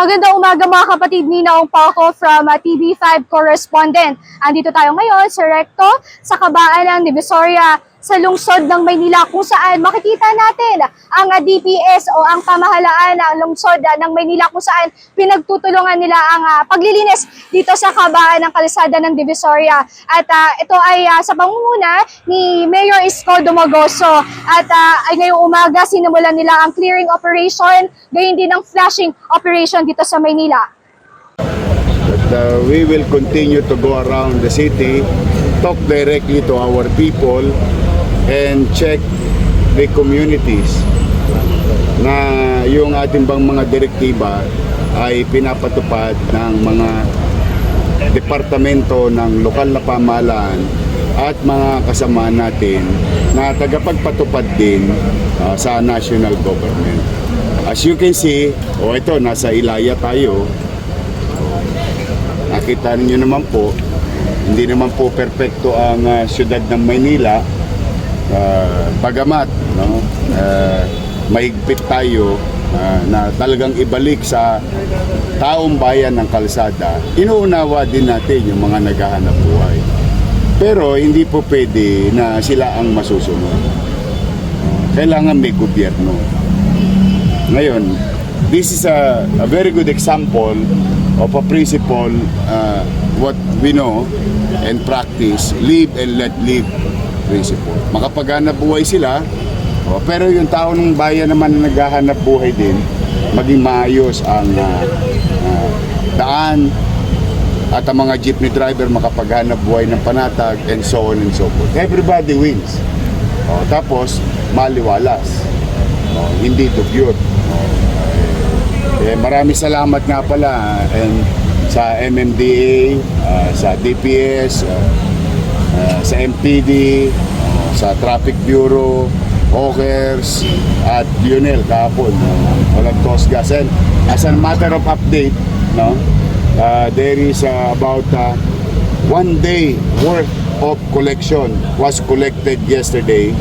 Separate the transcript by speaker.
Speaker 1: Magandang umaga mga kapatid, Nina Paco from uh, TV5 Correspondent. Andito tayo ngayon sa Recto, sa kabaan ng Divisoria, sa lungsod ng Maynila kung saan makikita natin ang uh, DPS o ang pamahalaan ng lungsod uh, ng Maynila kung saan pinagtutulungan nila ang uh, paglilinis dito sa kabaan ng kalsada ng Divisoria. At uh, ito ay uh, sa pangunguna ni Mayor Isko Dumagoso at uh, ay ngayong umaga sinimulan nila ang clearing operation, gayon din ang flashing operation dito sa Maynila.
Speaker 2: But uh, we will continue to go around the city, talk directly to our people, and check the communities na yung ating bang mga direktiba ay pinapatupad ng mga departamento ng lokal na pamahalaan at mga kasama natin na tagapagpatupad din uh, sa national government. As you can see, o oh, ito, nasa Ilaya tayo, Nakita niyo naman po, hindi naman po perpekto ang ah, syudad ng Maynila. Ah, bagamat, no, ah, mahigpit tayo ah, na talagang ibalik sa taong bayan ng kalsada, inuunawa din natin yung mga naghahanap buhay. Pero hindi po pwede na sila ang masusunod. Kailangan may gobyerno. Ngayon, this is a, a very good example of a principle uh, what we know and practice, live and let live principle. Makapaghanap buhay sila, oh, pero yung tao ng bayan naman na naghahanap buhay din, maging maayos ang uh, uh, daan at ang mga jeepney driver makapaghanap buhay ng panatag and so on and so forth. Everybody wins. Oh, tapos, maliwalas. Oh, hindi dugyot. Eh, marami salamat nga pala and sa MMDA, ah, sa DPS, ah, ah, sa MPD, sa Traffic Bureau, Hawkers, at Lionel kahapon. Uh, walang tosgas. And as a matter of update, no, uh, there is ah, about ah, one day worth of collection was collected yesterday